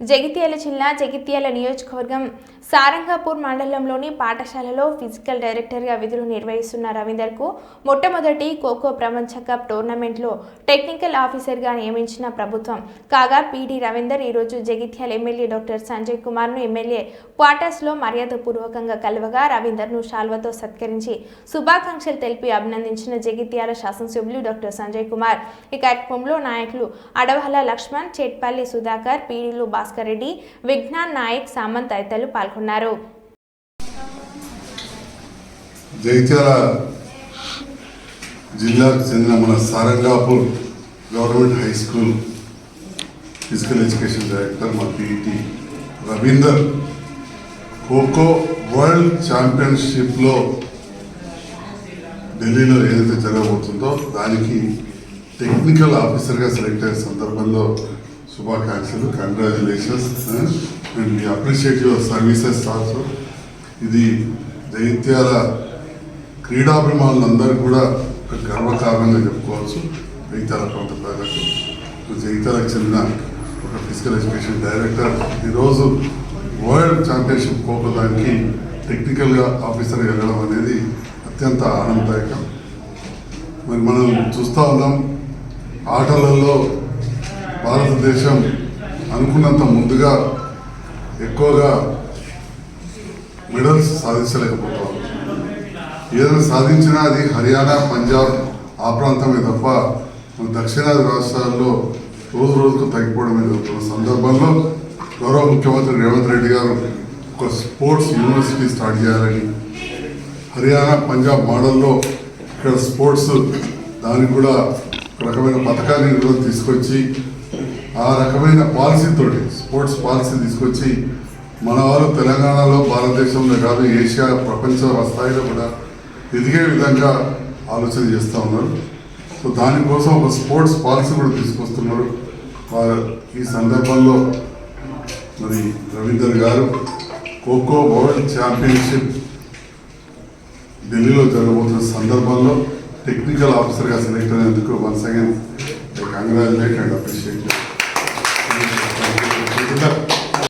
జగిత్యాల జిల్లా జగిత్యాల నియోజకవర్గం సారంగాపూర్ మండలంలోని పాఠశాలలో ఫిజికల్ డైరెక్టర్గా విధులు నిర్వహిస్తున్న రవీందర్కు మొట్టమొదటి ఖోఖో ప్రపంచ కప్ టోర్నమెంట్లో టెక్నికల్ ఆఫీసర్గా నియమించిన ప్రభుత్వం. కాగా పీడి రవీందర్ ఈరోజు జగిత్యాల ఎమ్మెల్యే డాక్టర్ సంజయ్ కుమార్ను ఎమ్మెల్యే క్వార్టర్స్లో మర్యాదపూర్వకంగా కలవగా రవీందర్ను శాల్వతో సత్కరించి శుభాకాంక్షలు తెలిపి అభినందించిన జగిత్యాల శాసనసభ్యులు డాక్టర్ సంజయ్ కుమార్. ఈ కార్యక్రమంలో నాయకులు అడవహల లక్ష్మణ్ చేట్పల్లి సుధాకర్ పీడీలు భాస్కర్ రెడ్డి విజ్ఞాన్ నాయక్ సామంత్ తదితరులు పాల్గొన్నారు. జగిత్యాల జిల్లాకు చెందిన మన Sarangapur government high school physical education director మా పిఈటి రవీందర్ ఖోఖో వరల్డ్ ఛాంపియన్షిప్లో ఢిల్లీలో ఏదైతే జరగబోతుందో దానికి టెక్నికల్ ఆఫీసర్గా సెలెక్ట్ అయిన సందర్భంలో శుభాకాంక్షలు congratulations and we appreciate your services also ఇది దైత్యాల క్రీడాభిమానులందరూ కూడా ఒక గర్వకారణంగా చెప్పుకోవచ్చు. జైత్యాల ప్రాంత ప్రజలకు. జైత్యాలకు చెందిన ఒక ఫిజికల్ ఎడ్యుకేషన్ డైరెక్టర్. ఈరోజు వరల్డ్ ఛాంపియన్షిప్ కోపడానికి దానికి టెక్నికల్గా ఆఫీసర్ వెళ్ళడం అనేది అత్యంత ఆనందదాయకం. మరి మనం చూస్తూ ఉన్నాం ఆటలలో భారతదేశం అనుకున్నంత ముందుగా ఎక్కువగా మెడల్స్ సాధించలేకపోతాం ఏదైనా సాధించినా అది హర్యానా పంజాబ్ ఆ ప్రాంతమే తప్ప మన దక్షిణాది రాష్ట్రాల్లో రోజు రోజుకు తగ్గిపోవడమే జరుగుతున్న సందర్భంలో గౌరవ ముఖ్యమంత్రి రేవంత్ రెడ్డి గారు ఒక స్పోర్ట్స్ యూనివర్సిటీ స్టార్ట్ చేయాలని హర్యానా పంజాబ్ మోడల్లో ఇక్కడ స్పోర్ట్స్ దానికి కూడా ఒక రకమైన పథకాన్ని కూడా తీసుకొచ్చి ఆ రకమైన పాలసీతోటి స్పోర్ట్స్ పాలసీ తీసుకొచ్చి మన వాళ్ళు తెలంగాణలో భారతదేశంలో కాదు ఏషియా ప్రపంచ స్థాయిలో కూడా ఎదిగే విధంగా ఆలోచన చేస్తూ ఉన్నారు. సో దానికోసం ఒక స్పోర్ట్స్ పాలసీ కూడా తీసుకొస్తున్నారు. వారు ఈ సందర్భంలో మరి రవీందర్ గారు ఖోఖో వరల్డ్ ఛాంపియన్షిప్ ఢిల్లీలో జరగబోతున్న సందర్భంలో టెక్నికల్ ఆఫీసర్గా సెలెక్ట్ అయినందుకు once again congratulate and appreciate. Ребята,